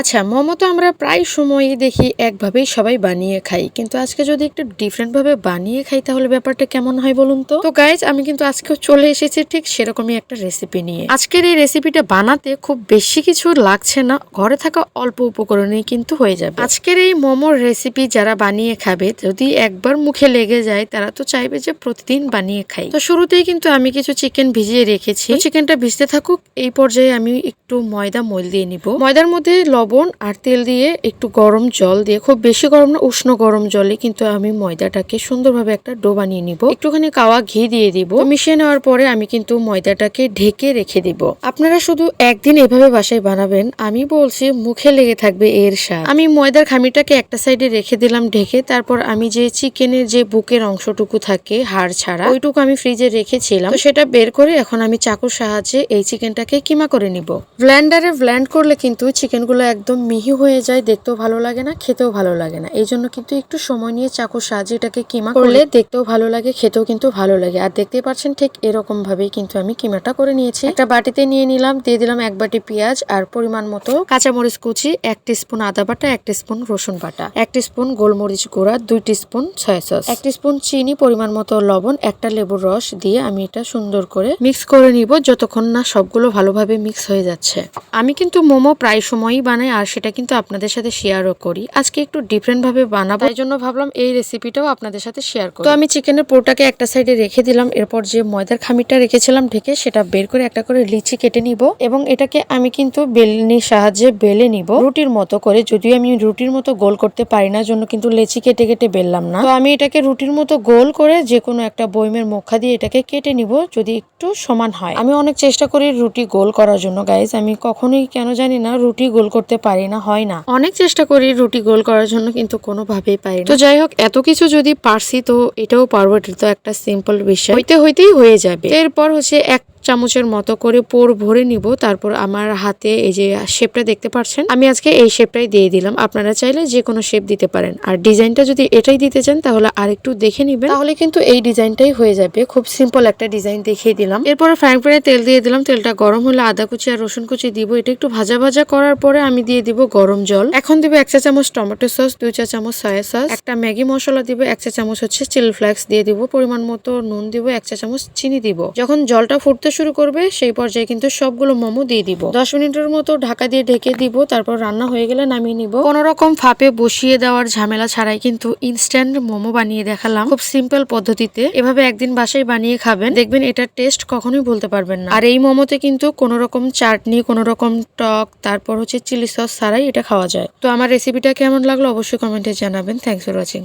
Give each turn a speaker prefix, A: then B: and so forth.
A: আচ্ছা মোমো তো আমরা প্রায় সময়ই দেখি একভাবেই সবাই বানিয়ে খাই। কিন্তু আজকে যদি একটু ডিফারেন্ট ভাবে বানিয়ে খাই, তাহলে ব্যাপারটা কেমন হয় বলুন তো? তো গাইজ আমি কিন্তু আজকেও চলে এসেছি ঠিক সেরকমই একটা রেসিপি নিয়ে। আজকের এই রেসিপিটা বানাতে খুব বেশি কিছু লাগছে না, ঘরে থাকা অল্প উপকরণেই কিন্তু হয়ে যাবে। আজকের এই মোমোর রেসিপি যারা বানিয়ে খাবে, যদি একবার মুখে লেগে যায়, তারা তো চাইবে যে প্রতিদিন বানিয়ে খাই। তো শুরুতেই কিন্তু আমি কিছু চিকেন ভিজিয়ে রেখেছি। চিকেনটা ভিজতে থাকুক, এই পর্যায়ে আমি একটু ময়দা, ময়ল দিয়ে নিব। ময়দার মধ্যে লবণ আর তেল দিয়ে একটু গরম জল দিয়ে, খুব বেশি গরম না, উষ্ণ গরম জলে কিন্তু আমি ময়দাটাকে সুন্দরভাবে একটা ডো বানিয়ে নিব। একটুখানি কাওয়া ঘি দিয়ে দিব। মিশিয়ে নেওয়ার পরে আমি কিন্তু ময়দাটাকে ঢেকে রেখে দিব। আপনারা শুধু একদিন এভাবে বাসায় বানাবেন, আমি বলছি মুখে লেগে থাকবে এর স্বাদ। আমি ময়দার খামিটাকে একটা সাইডে রেখে দিলাম ঢেকে, তারপর আমি যে চিকেনের যে বুকের অংশটুকু থাকে হাড় ছাড়া, ওইটুকু আমি ফ্রিজে রেখেছিলাম। সেটা বের করে এখন আমি চাকুর সাহায্যে এই চিকেনটাকে কিমা করে নিব। ব্লেন্ডারে ব্লেন্ড করলে কিন্তু চিকেনগুলো একদম মিহি হয়ে যায় দেখতেও ভালো লাগে না খেতেও ভালো লাগে না। এই জন্য কিন্তু একটু সময় নিয়ে চাকুর সাহায্যে এটাকে কিমা করলে দেখতেও ভালো লাগে খেতেও কিন্তু ভালো লাগে। আর দেখতে পাচ্ছেন ঠিক এরকম ভাবেই কিন্তু আমি কিমাটা করে নিয়েছি। একটা বাটিতে নিয়ে নিলাম দিয়ে দিলাম এক বাটি পেঁয়াজ আর পরিমাণ মতো কাঁচামরিচ কুচি এক স্পুন আদা বাটা এক স্পুন রসুন বাটা এক স্পুন গোলমরিচ গুঁড়া দুই স্পুন সয়া সস এক স্পুন চিনি পরিমাণ মতো লবণ একটা লেবুর রস দিয়ে আমি এটা সুন্দর করে মিক্স করে নিব যতক্ষণ না সবগুলো ভালোভাবে মিক্স হয়ে যাচ্ছে। আমি কিন্তু মোমো প্রায় সময়ই বানাই। আর সেটা কিন্তু আপনাদের সাথে শেয়ারও করি। আজকে একটু ডিফারেন্ট ভাবে বানাবো। এই জন্য ভাবলাম এই রেসিপিটাও আপনাদের সাথে শেয়ার করি। তো আমি চিকেনের পোরটাকে একটা সাইডে রেখে দিলাম। এরপর যে ময়দার খামিরটা রেখেছিলাম ঢেকে সেটা বের করে একটা করে লিচি কেটে নিব এবং এটাকে আমি কিন্তু বেলনির সাহায্যে বেলে নিব। রুটির মতো করে যদিও আমি রুটির মতো গোল করতে পারি না জন্য কিন্তু লেচি কেটে কেটে বেললাম না। তো আমি এটাকে রুটির মতো গোল করে যে কোনো একটা বইমের মুখা দিয়ে এটাকে কেটে নিব যদি একটু সমান হয়। আমি অনেক চেষ্টা করি রুটি গোল করার জন্য গাইজ আমি কখনোই কেন জানি না রুটি গোল করতে পারি না, হয় না। অনেক চেষ্টা করি রুটি গোল করার জন্য, কিন্তু কোনোভাবেই পারি তো যাই হোক, এত কিছু যদি পারছি, তো এটাও পারব। এটা তো একটা সিম্পল বিষয়। হইতে হইতেই হয়ে যাবে। এরপর হচ্ছে এক চামচের মতো করে পোর ভরে নিব, তারপর আমার হাতে এই যে শেপটা দেখতে পাচ্ছেন, আমি আজকে এই শেপটাই দিয়ে দিলাম। আপনারা চাইলে যে কোনো শেপ দিতে পারেন। আর ডিজাইনটা যদি এটাই দিতে চান, তাহলে আরেকটু দেখে নিবেন। তাহলে কিন্তু এই ডিজাইনটাই হয়ে যাবে। খুব সিম্পল একটা ডিজাইন দেখিয়ে দিলাম। এরপর ফ্রাইং প্যানে তেল দিয়ে দিলাম। তেলটা গরম হলে আদা কুচি আর রসুন কুচি দিব। এটা একটু ভাজা ভাজা করার পরে আমি দিয়ে দিব গরম জল। এখন দিব এক চা চামচ টমেটো সস, দুই চা চামচ সয়া সস একটা ম্যাগি মশলা দিব, এক চা চামচ হচ্ছে চিলি ফ্লেক্স দিয়ে দিব। পরিমাণ মতো নুন দিব, এক চা চামচ চিনি দিব। যখন জলটা ফুটতে শুরু করবে, সেই পর্যায়ে কিন্তু সবগুলো মোমো দিয়ে দিব। দশ মিনিটের মতো ঢাকা দিয়ে ঢেকে দিব, তারপর রান্না হয়ে গেলে নামিয়ে নিব। কোন রকম ফাপে বসিয়ে দেওয়ার ঝামেলা ছাড়াই কিন্তু ইনস্ট্যান্ট মোমো বানিয়ে দেখালাম খুব সিম্পল পদ্ধতিতে। এভাবে একদিন বাসায় বানিয়ে খাবেন, দেখবেন এটার টেস্ট কখনোই বলতে পারবেন না। আর এই মোমোতে কিন্তু কোনো রকম চাটনি কোনো রকম টক, তারপর হচ্ছে চিলি সস ছাড়াই এটা খাওয়া যায়। তো আমার রেসিপিটা কেমন লাগল অবশ্যই কমেন্টে জানাবেন। Thanks for watching